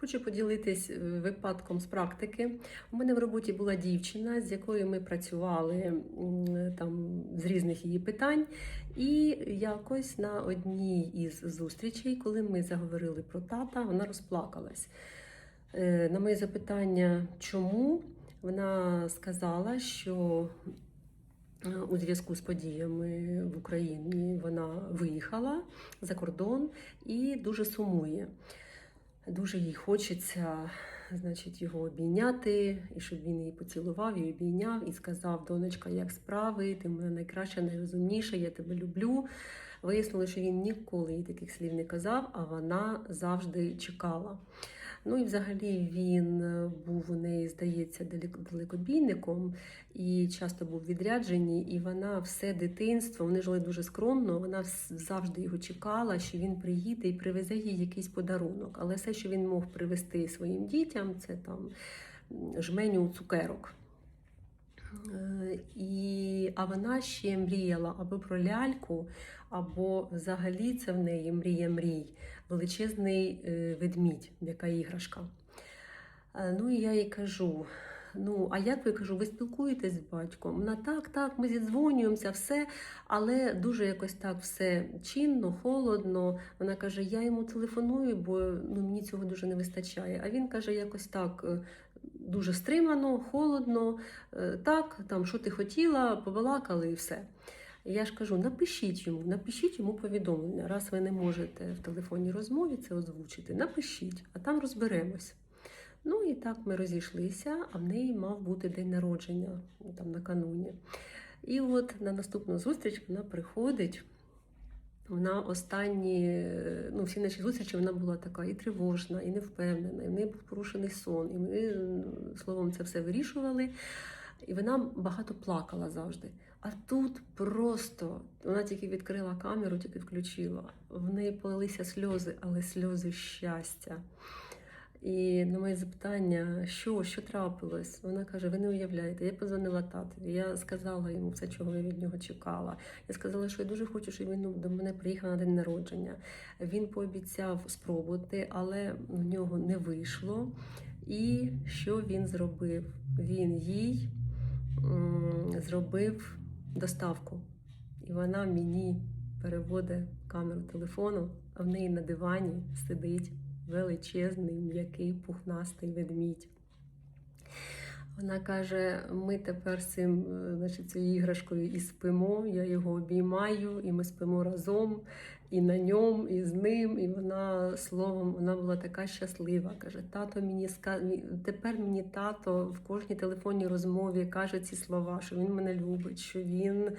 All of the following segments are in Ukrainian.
Хочу поділитись е, випадком з практики. У мене в роботі була дівчина, з якою ми працювали там з різних її питань. І якось на одній із зустрічей, коли ми заговорили про тата, вона розплакалась. Е, На моє запитання, чому вона сказала, що е, у зв'язку з подіями в Україні вона виїхала за кордон і дуже сумує. Дуже їй хочеться, значить, його обійняти, і щоб він її поцілував і обійняв, і сказав: донечка, як справи, ти в мене найкраща, найрозумніша, я тебе люблю. Вияснили, що він ніколи їй таких слів не казав, а вона завжди чекала. Ну і взагалі він е, був у неї, здається, далекобійником і часто був відряджені, і вона все дитинство, вони жили дуже скромно, вона завжди його чекала, що він приїде і привезе їй якийсь подарунок. Але все, що він мог привезти своїм дітям, це там жменю цукерок. Е, І, а вона ще мріяла або про ляльку, або взагалі це в неї мрія мрій, величезний е, ведмідь, яка іграшка. Е, Ну і я їй кажу: ну, а як ви кажу, ви спілкуєтесь з батьком? Вона так, так, ми зідзвонюємося, все, але дуже якось так все чинно, холодно. Вона каже: я йому телефоную, бо ну, мені цього дуже не вистачає. А він каже, якось так. е, Дуже стримано, холодно, е, так, там, що ти хотіла, побалакали і все. Я ж кажу, напишіть йому, напишіть йому повідомлення. Раз ви не можете в телефонній розмові це озвучити, напишіть, а там розберемось. Ну і так ми розійшлися, а в неї мав бути день народження там накануні. І от на наступну зустріч вона приходить. Вона останні, ну, всі наші зустрічі вона була така і тривожна, і невпевнена, і в неї був порушений сон. І ми словом це все вирішували. І вона багато плакала завжди. А тут просто вона тільки відкрила камеру, тільки включила. В неї полилися сльози, але сльози щастя. І на моє запитання, що, що трапилось? Вона каже: ви не уявляєте, я позвонила татові. Я сказала йому все, чого я від нього чекала. Я сказала, що я дуже хочу, щоб він до мене приїхав на день народження. Він пообіцяв спробувати, але в нього не вийшло. І що він зробив? Він їй зробив доставку. І вона мені переводить камеру телефону, а в неї на дивані сидить величезний, м'який, пухнастий ведмідь. Вона каже: ми тепер цим, е, значить, цією іграшкою і спимо, я його обіймаю, і ми спимо разом, і на ньому, і з ним. І вона словом, вона була така щаслива. Каже, тато мені ска... тепер мені тато в кожній телефонній розмові каже ці слова, що він мене любить, що він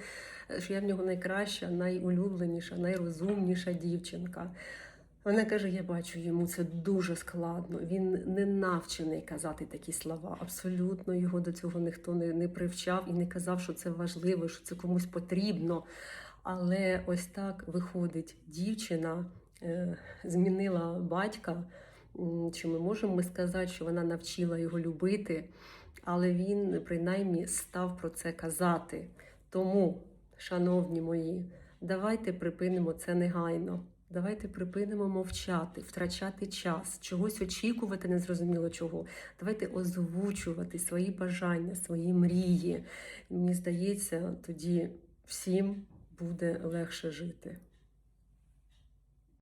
що я в нього найкраща, найулюбленіша, найрозумніша дівчинка. Вона каже: я бачу, йому це дуже складно. Він не навчений казати такі слова. Абсолютно його до цього ніхто не, не привчав і не казав, що це важливо, що це комусь потрібно. Але ось так виходить дівчина, е, змінила батька. Чи ми можемо ми сказати, що вона навчила його любити, але він принаймні став про це казати. Тому, шановні мої, давайте припинимо це негайно. Давайте припинимо мовчати, втрачати час, чогось очікувати, незрозуміло чого. Давайте озвучувати свої бажання, свої мрії. Мені здається, тоді всім буде легше жити.